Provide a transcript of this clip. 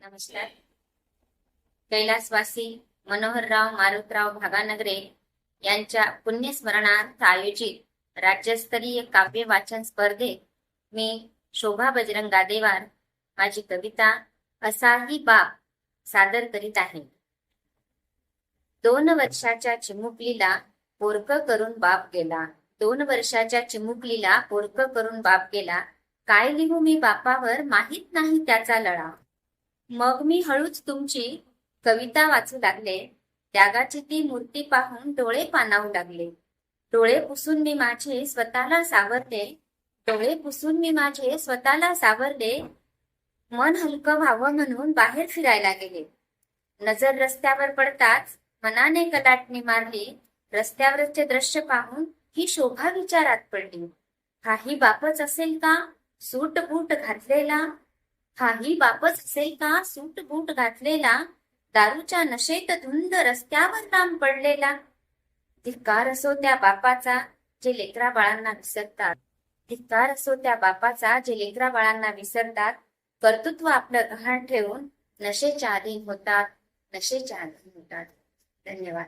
नमस्कार. कैलासवासी मनोहरराव मारुतराव भागानगरे यांच्या पुण्यस्मरणार्थ आयोजित राज्यस्तरीय काव्य वाचन स्पर्धेत मी शोभा बजरंग गादेवार माझी कविता असाही बाप सादर करीत आहे. दोन वर्षाच्या चिमुकलीला पोरक करून बाप गेला. दोन वर्षाच्या चिमुकलीला पोरक करून बाप गेला. काय लिहू मी बापावर? माहीत नाही त्याचा लळा. मग मी हळूच तुमची कविता वाचू लागले. त्यागाची ती मूर्ती पाहून डोळे पाणावू लागले. डोळे पुसून मी माझे स्वतःला सावरले. डोळे पुसून मी माझे स्वतःला सावरले. मन हलकं व्हावं म्हणून बाहेर फिरायला गेले. नजर रस्त्यावर पडताच मनाने कलाटणी मारली. रस्त्यावरचे दृश्य पाहून ही शोभा विचारात पडली. काही बापच असेल का? सूट बूट घातलेला? हाही बापच असेल का सूट बूट घातलेला? दारूच्या नशेत धुंद रस्त्यावर लांब पडलेला. धिक्कार असो त्या बापाचा जे लेकरा बाळांना विसरतात. धिक्कार असो त्या बापाचा जे लेकरा बाळांना विसरतात. कर्तृत्व आपलं गहाण ठेवून नशेच्या अधीन होतात. नशेच्या अधीन होतात. धन्यवाद.